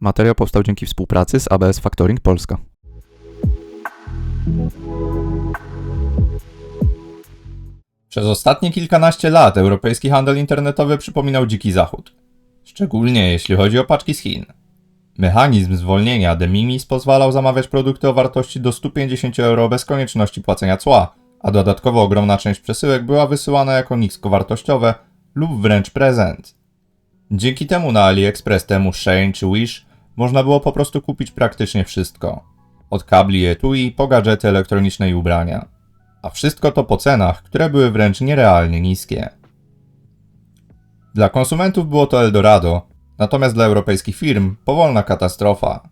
Materiał powstał dzięki współpracy z ABS Factoring Polska. Przez ostatnie kilkanaście lat europejski handel internetowy przypominał dziki zachód. Szczególnie jeśli chodzi o paczki z Chin. Mechanizm zwolnienia de minimis pozwalał zamawiać produkty o wartości do 150 euro bez konieczności płacenia cła, a dodatkowo ogromna część przesyłek była wysyłana jako niskowartościowe lub wręcz prezent. Dzięki temu na AliExpress, temu Shein czy Wish można było po prostu kupić praktycznie wszystko. Od kabli etui po gadżety elektroniczne i ubrania. A wszystko to po cenach, które były wręcz nierealnie niskie. Dla konsumentów było to Eldorado, natomiast dla europejskich firm powolna katastrofa.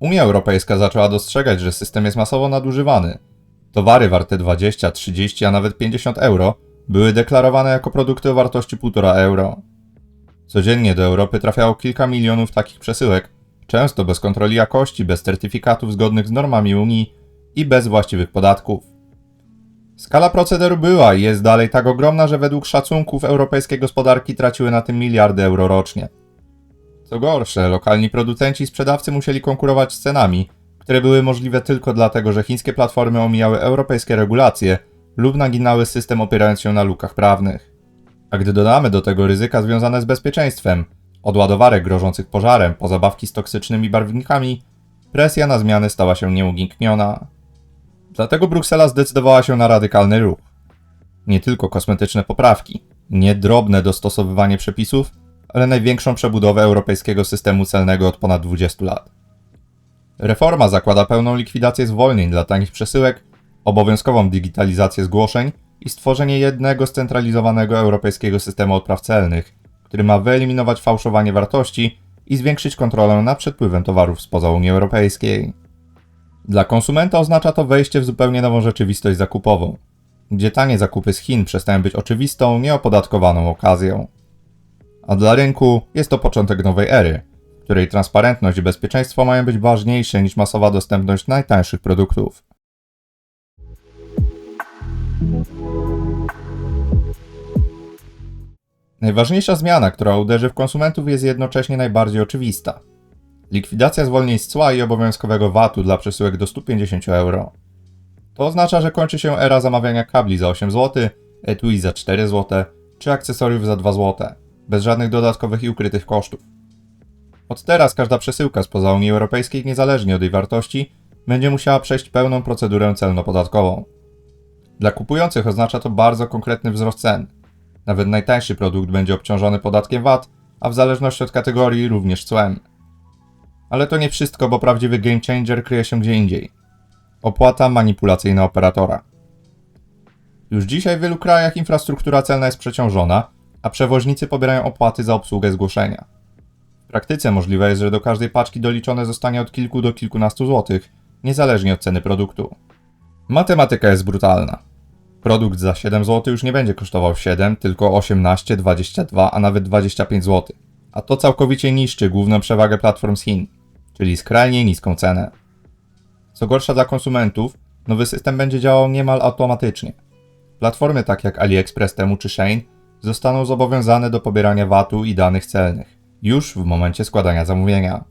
Unia Europejska zaczęła dostrzegać, że system jest masowo nadużywany. Towary warte 20, 30, a nawet 50 euro były deklarowane jako produkty o wartości 1,5 euro. Codziennie do Europy trafiało kilka milionów takich przesyłek, często bez kontroli jakości, bez certyfikatów zgodnych z normami Unii i bez właściwych podatków. Skala procederu była i jest dalej tak ogromna, że według szacunków europejskie gospodarki traciły na tym miliardy euro rocznie. Co gorsze, lokalni producenci i sprzedawcy musieli konkurować z cenami, które były możliwe tylko dlatego, że chińskie platformy omijały europejskie regulacje lub naginały system opierając się na lukach prawnych. A gdy dodamy do tego ryzyka związane z bezpieczeństwem, od ładowarek grożących pożarem po zabawki z toksycznymi barwnikami, presja na zmiany stała się nieunikniona. Dlatego Bruksela zdecydowała się na radykalny ruch. Nie tylko kosmetyczne poprawki, nie drobne dostosowywanie przepisów, ale największą przebudowę europejskiego systemu celnego od ponad 20 lat. Reforma zakłada pełną likwidację zwolnień dla tanich przesyłek, obowiązkową digitalizację zgłoszeń i stworzenie jednego scentralizowanego europejskiego systemu odpraw celnych, który ma wyeliminować fałszowanie wartości i zwiększyć kontrolę nad przepływem towarów spoza Unii Europejskiej. Dla konsumenta oznacza to wejście w zupełnie nową rzeczywistość zakupową, gdzie tanie zakupy z Chin przestają być oczywistą, nieopodatkowaną okazją. A dla rynku jest to początek nowej ery, w której transparentność i bezpieczeństwo mają być ważniejsze niż masowa dostępność najtańszych produktów. Najważniejsza zmiana, która uderzy w konsumentów, jest jednocześnie najbardziej oczywista. Likwidacja zwolnień z cła i obowiązkowego VAT-u dla przesyłek do 150 euro. To oznacza, że kończy się era zamawiania kabli za 8 zł, etui za 4 zł, czy akcesoriów za 2 zł, bez żadnych dodatkowych i ukrytych kosztów. Od teraz każda przesyłka spoza Unii Europejskiej, niezależnie od jej wartości, będzie musiała przejść pełną procedurę celno-podatkową. Dla kupujących oznacza to bardzo konkretny wzrost cen. Nawet najtańszy produkt będzie obciążony podatkiem VAT, a w zależności od kategorii również cłem. Ale to nie wszystko, bo prawdziwy game changer kryje się gdzie indziej. Opłata manipulacyjna operatora. Już dzisiaj w wielu krajach infrastruktura celna jest przeciążona, a przewoźnicy pobierają opłaty za obsługę zgłoszenia. W praktyce możliwe jest, że do każdej paczki doliczone zostanie od kilku do kilkunastu złotych, niezależnie od ceny produktu. Matematyka jest brutalna. Produkt za 7 zł już nie będzie kosztował 7, tylko 18, 22, a nawet 25 zł. A to całkowicie niszczy główną przewagę platform z Chin, czyli skrajnie niską cenę. Co gorsza dla konsumentów, nowy system będzie działał niemal automatycznie. Platformy takie jak AliExpress temu czy Shein zostaną zobowiązane do pobierania VAT-u i danych celnych, już w momencie składania zamówienia.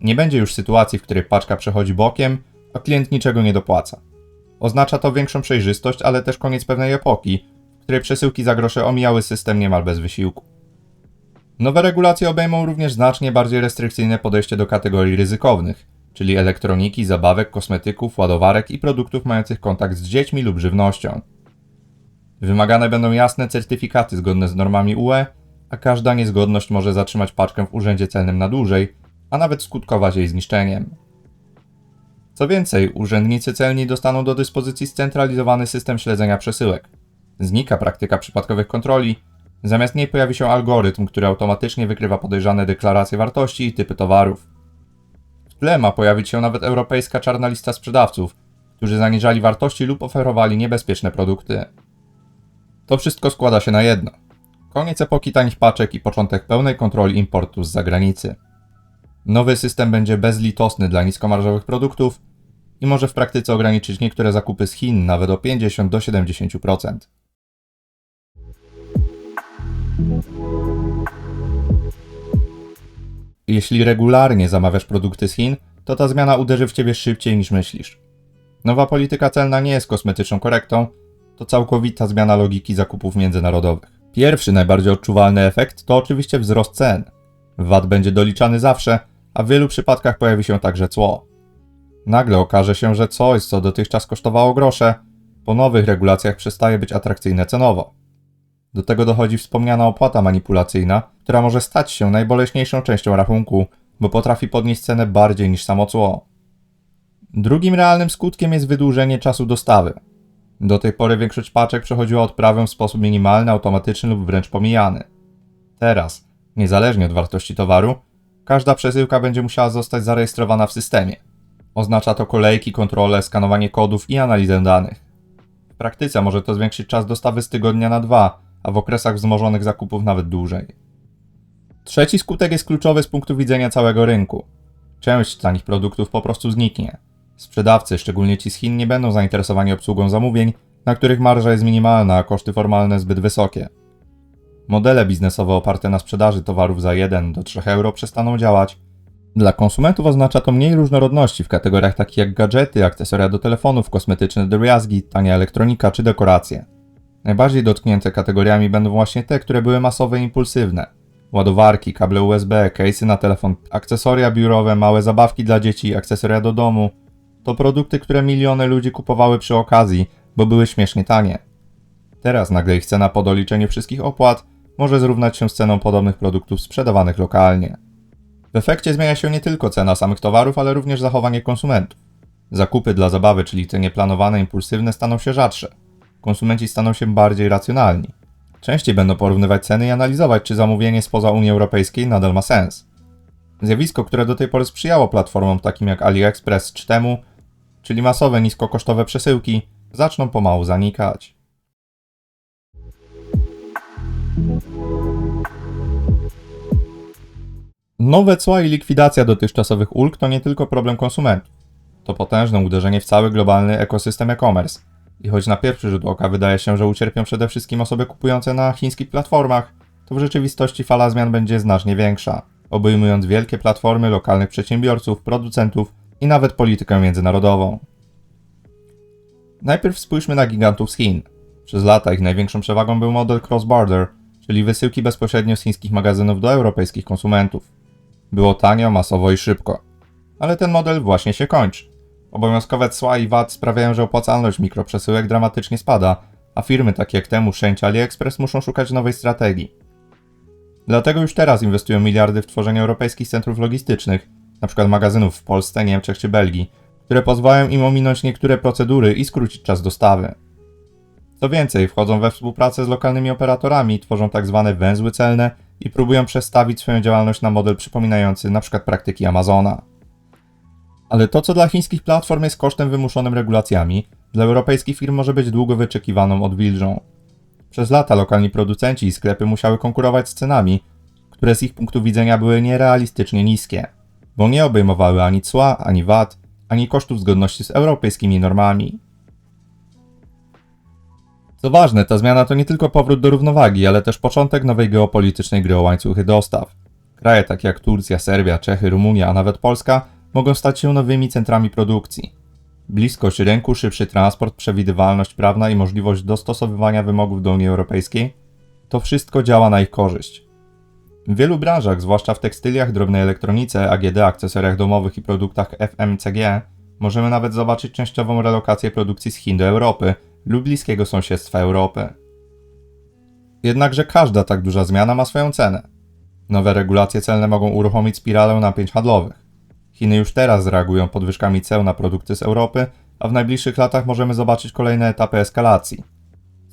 Nie będzie już sytuacji, w której paczka przechodzi bokiem, a klient niczego nie dopłaca. Oznacza to większą przejrzystość, ale też koniec pewnej epoki, w której przesyłki za grosze omijały system niemal bez wysiłku. Nowe regulacje obejmą również znacznie bardziej restrykcyjne podejście do kategorii ryzykownych, czyli elektroniki, zabawek, kosmetyków, ładowarek i produktów mających kontakt z dziećmi lub żywnością. Wymagane będą jasne certyfikaty zgodne z normami UE, a każda niezgodność może zatrzymać paczkę w urzędzie celnym na dłużej, a nawet skutkować jej zniszczeniem. Co więcej, urzędnicy celni dostaną do dyspozycji scentralizowany system śledzenia przesyłek. Znika praktyka przypadkowych kontroli, zamiast niej pojawi się algorytm, który automatycznie wykrywa podejrzane deklaracje wartości i typy towarów. W tle ma pojawić się nawet europejska czarna lista sprzedawców, którzy zaniżali wartości lub oferowali niebezpieczne produkty. To wszystko składa się na jedno. Koniec epoki tanich paczek i początek pełnej kontroli importu z zagranicy. Nowy system będzie bezlitosny dla niskomarżowych produktów i może w praktyce ograniczyć niektóre zakupy z Chin nawet o 50 do 70%. I Jeśli regularnie zamawiasz produkty z Chin, to ta zmiana uderzy w ciebie szybciej niż myślisz. Nowa polityka celna nie jest kosmetyczną korektą, to całkowita zmiana logiki zakupów międzynarodowych. Pierwszy, najbardziej odczuwalny efekt to oczywiście wzrost cen. VAT będzie doliczany zawsze, a w wielu przypadkach pojawi się także cło. Nagle okaże się, że coś, co dotychczas kosztowało grosze, po nowych regulacjach przestaje być atrakcyjne cenowo. Do tego dochodzi wspomniana opłata manipulacyjna, która może stać się najboleśniejszą częścią rachunku, bo potrafi podnieść cenę bardziej niż samo cło. Drugim realnym skutkiem jest wydłużenie czasu dostawy. Do tej pory większość paczek przechodziła odprawę w sposób minimalny, automatyczny lub wręcz pomijany. Teraz, niezależnie od wartości towaru, każda przesyłka będzie musiała zostać zarejestrowana w systemie. Oznacza to kolejki, kontrole, skanowanie kodów i analizę danych. W praktyce może to zwiększyć czas dostawy z tygodnia na dwa, a w okresach wzmożonych zakupów nawet dłużej. Trzeci skutek jest kluczowy z punktu widzenia całego rynku. Część tanich produktów po prostu zniknie. Sprzedawcy, szczególnie ci z Chin, nie będą zainteresowani obsługą zamówień, na których marża jest minimalna, a koszty formalne zbyt wysokie. Modele biznesowe oparte na sprzedaży towarów za 1 do 3 euro przestaną działać. Dla konsumentów oznacza to mniej różnorodności w kategoriach takich jak gadżety, akcesoria do telefonów, kosmetyczne drobiazgi, tania elektronika czy dekoracje. Najbardziej dotknięte kategoriami będą właśnie te, które były masowe i impulsywne. Ładowarki, kable USB, case'y na telefon, akcesoria biurowe, małe zabawki dla dzieci, akcesoria do domu. To produkty, które miliony ludzi kupowały przy okazji, bo były śmiesznie tanie. Teraz nagle ich cena po doliczeniu wszystkich opłat może zrównać się z ceną podobnych produktów sprzedawanych lokalnie. W efekcie zmienia się nie tylko cena samych towarów, ale również zachowanie konsumentów. Zakupy dla zabawy, czyli te nieplanowane, impulsywne, staną się rzadsze. Konsumenci staną się bardziej racjonalni. Częściej będą porównywać ceny i analizować, czy zamówienie spoza Unii Europejskiej nadal ma sens. Zjawisko, które do tej pory sprzyjało platformom takim jak AliExpress czy Temu, czyli masowe niskokosztowe przesyłki, zaczną pomału zanikać. Nowe cła i likwidacja dotychczasowych ulg to nie tylko problem konsumentów. To potężne uderzenie w cały globalny ekosystem e-commerce. I choć na pierwszy rzut oka wydaje się, że ucierpią przede wszystkim osoby kupujące na chińskich platformach, to w rzeczywistości fala zmian będzie znacznie większa, obejmując wielkie platformy lokalnych przedsiębiorców, producentów i nawet politykę międzynarodową. Najpierw spójrzmy na gigantów z Chin. Przez lata ich największą przewagą był model cross-border, czyli wysyłki bezpośrednio z chińskich magazynów do europejskich konsumentów. Było tanio, masowo i szybko. Ale ten model właśnie się kończy. Obowiązkowe cła i VAT sprawiają, że opłacalność mikroprzesyłek dramatycznie spada, a firmy takie jak Temu, Shenć, AliExpress muszą szukać nowej strategii. Dlatego już teraz inwestują miliardy w tworzenie europejskich centrów logistycznych, np. magazynów w Polsce, Niemczech czy Belgii, które pozwalają im ominąć niektóre procedury i skrócić czas dostawy. Co więcej, wchodzą we współpracę z lokalnymi operatorami, tworzą tzw. węzły celne i próbują przestawić swoją działalność na model przypominający np. praktyki Amazona. Ale to, co dla chińskich platform jest kosztem wymuszonym regulacjami, dla europejskich firm może być długo wyczekiwaną odwilżą. Przez lata lokalni producenci i sklepy musiały konkurować z cenami, które z ich punktu widzenia były nierealistycznie niskie, bo nie obejmowały ani cła, ani VAT, ani kosztów zgodności z europejskimi normami. Co ważne, ta zmiana to nie tylko powrót do równowagi, ale też początek nowej geopolitycznej gry o łańcuchy dostaw. Kraje takie jak Turcja, Serbia, Czechy, Rumunia, a nawet Polska mogą stać się nowymi centrami produkcji. Bliskość rynku, szybszy transport, przewidywalność prawna i możliwość dostosowywania wymogów do Unii Europejskiej to wszystko działa na ich korzyść. W wielu branżach, zwłaszcza w tekstyliach, drobnej elektronice, AGD, akcesoriach domowych i produktach FMCG, możemy nawet zobaczyć częściową relokację produkcji z Chin do Europy lub bliskiego sąsiedztwa Europy. Jednakże każda tak duża zmiana ma swoją cenę. Nowe regulacje celne mogą uruchomić spiralę napięć handlowych. Chiny już teraz reagują podwyżkami ceł na produkty z Europy, a w najbliższych latach możemy zobaczyć kolejne etapy eskalacji.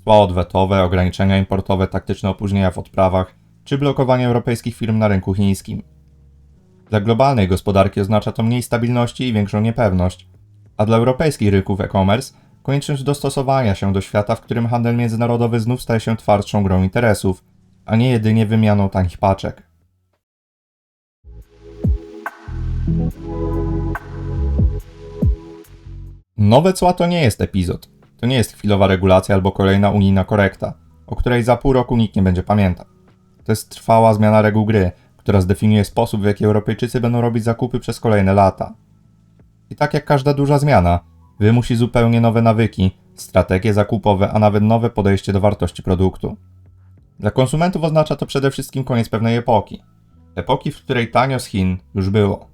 Cła odwetowe, ograniczenia importowe, taktyczne opóźnienia w odprawach, czy blokowanie europejskich firm na rynku chińskim. Dla globalnej gospodarki oznacza to mniej stabilności i większą niepewność, a dla europejskich rynków e-commerce konieczność dostosowania się do świata, w którym handel międzynarodowy znów staje się twardszą grą interesów, a nie jedynie wymianą tanich paczek. Nowe cła to nie jest epizod. To nie jest chwilowa regulacja albo kolejna unijna korekta, o której za pół roku nikt nie będzie pamiętał. To jest trwała zmiana reguł gry, która zdefiniuje sposób, w jaki Europejczycy będą robić zakupy przez kolejne lata. I tak jak każda duża zmiana, wymusi zupełnie nowe nawyki, strategie zakupowe, a nawet nowe podejście do wartości produktu. Dla konsumentów oznacza to przede wszystkim koniec pewnej epoki. Epoki, w której tanio z Chin już było.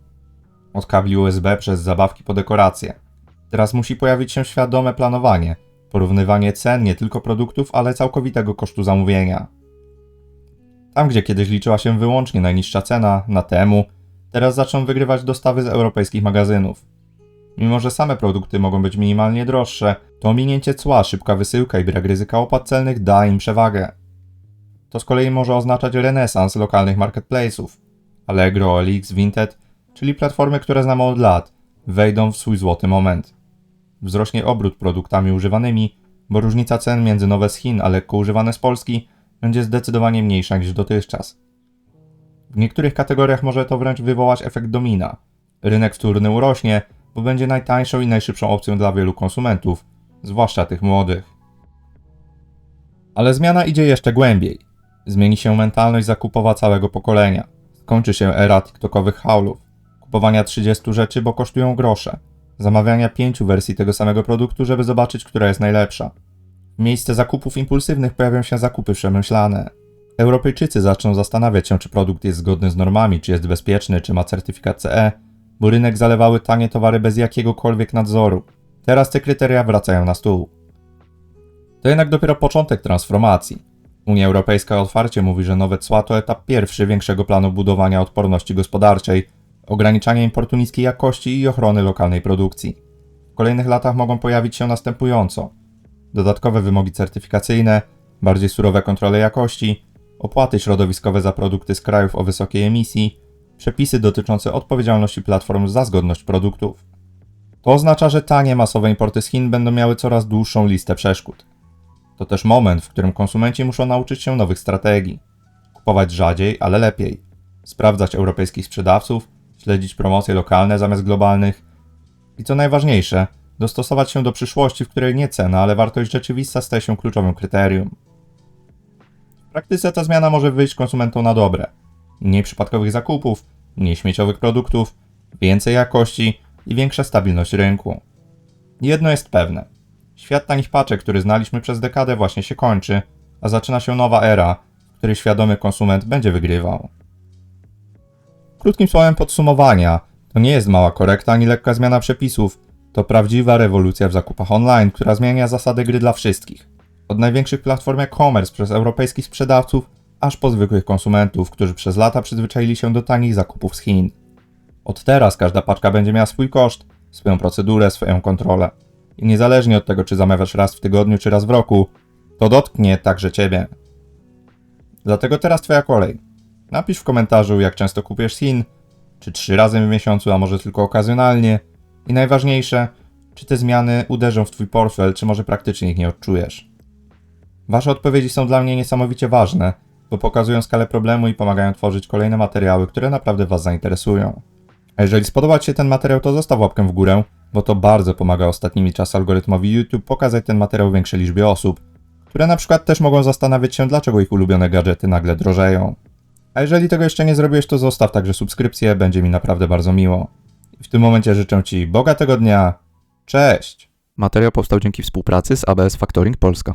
Od kabli USB przez zabawki po dekoracje. Teraz musi pojawić się świadome planowanie, porównywanie cen nie tylko produktów, ale całkowitego kosztu zamówienia. Tam, gdzie kiedyś liczyła się wyłącznie najniższa cena na temu, teraz zaczną wygrywać dostawy z europejskich magazynów. Mimo, że same produkty mogą być minimalnie droższe, to ominięcie cła, szybka wysyłka i brak ryzyka opłat celnych da im przewagę. To z kolei może oznaczać renesans lokalnych marketplace'ów. Allegro, OLX, Vinted, czyli platformy, które znamy od lat, wejdą w swój złoty moment. Wzrośnie obrót produktami używanymi, bo różnica cen między nowe z Chin a lekko używane z Polski będzie zdecydowanie mniejsza niż dotychczas. W niektórych kategoriach może to wręcz wywołać efekt domina. Rynek wtórny urośnie, bo będzie najtańszą i najszybszą opcją dla wielu konsumentów, zwłaszcza tych młodych. Ale zmiana idzie jeszcze głębiej. Zmieni się mentalność zakupowa całego pokolenia. Skończy się era TikTokowych haulów, kupowania 30 rzeczy, bo kosztują grosze, zamawiania pięciu wersji tego samego produktu, żeby zobaczyć, która jest najlepsza. W miejsce zakupów impulsywnych pojawią się zakupy przemyślane. Europejczycy zaczną zastanawiać się, czy produkt jest zgodny z normami, czy jest bezpieczny, czy ma certyfikat CE, bo rynek zalewały tanie towary bez jakiegokolwiek nadzoru. Teraz te kryteria wracają na stół. To jednak dopiero początek transformacji. Unia Europejska otwarcie mówi, że nowe cła to etap pierwszy większego planu budowania odporności gospodarczej, ograniczania importu niskiej jakości i ochrony lokalnej produkcji. W kolejnych latach mogą pojawić się następująco: dodatkowe wymogi certyfikacyjne, bardziej surowe kontrole jakości, opłaty środowiskowe za produkty z krajów o wysokiej emisji, przepisy dotyczące odpowiedzialności platform za zgodność produktów. To oznacza, że tanie masowe importy z Chin będą miały coraz dłuższą listę przeszkód. To też moment, w którym konsumenci muszą nauczyć się nowych strategii. Kupować rzadziej, ale lepiej. Sprawdzać europejskich sprzedawców, śledzić promocje lokalne zamiast globalnych. I co najważniejsze, dostosować się do przyszłości, w której nie cena, ale wartość rzeczywista staje się kluczowym kryterium. W praktyce ta zmiana może wyjść konsumentom na dobre. Mniej przypadkowych zakupów, mniej śmieciowych produktów, więcej jakości i większa stabilność rynku. Jedno jest pewne. Świat tanich paczek, który znaliśmy przez dekadę właśnie się kończy, a zaczyna się nowa era, w której świadomy konsument będzie wygrywał. Krótkim słowem podsumowania, to nie jest mała korekta ani lekka zmiana przepisów, to prawdziwa rewolucja w zakupach online, która zmienia zasady gry dla wszystkich. Od największych platform e-commerce przez europejskich sprzedawców, aż po zwykłych konsumentów, którzy przez lata przyzwyczaili się do tanich zakupów z Chin. Od teraz każda paczka będzie miała swój koszt, swoją procedurę, swoją kontrolę. I niezależnie od tego, czy zamawiasz raz w tygodniu, czy raz w roku, to dotknie także Ciebie. Dlatego teraz Twoja kolej. Napisz w komentarzu, jak często kupujesz z Chin, czy trzy razy w miesiącu, a może tylko okazjonalnie. I najważniejsze, czy te zmiany uderzą w Twój portfel, czy może praktycznie ich nie odczujesz. Wasze odpowiedzi są dla mnie niesamowicie ważne, bo pokazują skalę problemu i pomagają tworzyć kolejne materiały, które naprawdę Was zainteresują. A jeżeli spodobał Ci się ten materiał, to zostaw łapkę w górę, bo to bardzo pomaga ostatnimi czasy algorytmowi YouTube pokazać ten materiał większej liczbie osób, które na przykład też mogą zastanawiać się, dlaczego ich ulubione gadżety nagle drożeją. A jeżeli tego jeszcze nie zrobiłeś, to zostaw także subskrypcję, będzie mi naprawdę bardzo miło. I w tym momencie życzę Ci bogatego dnia. Cześć! Materiał powstał dzięki współpracy z ABS Factoring Polska.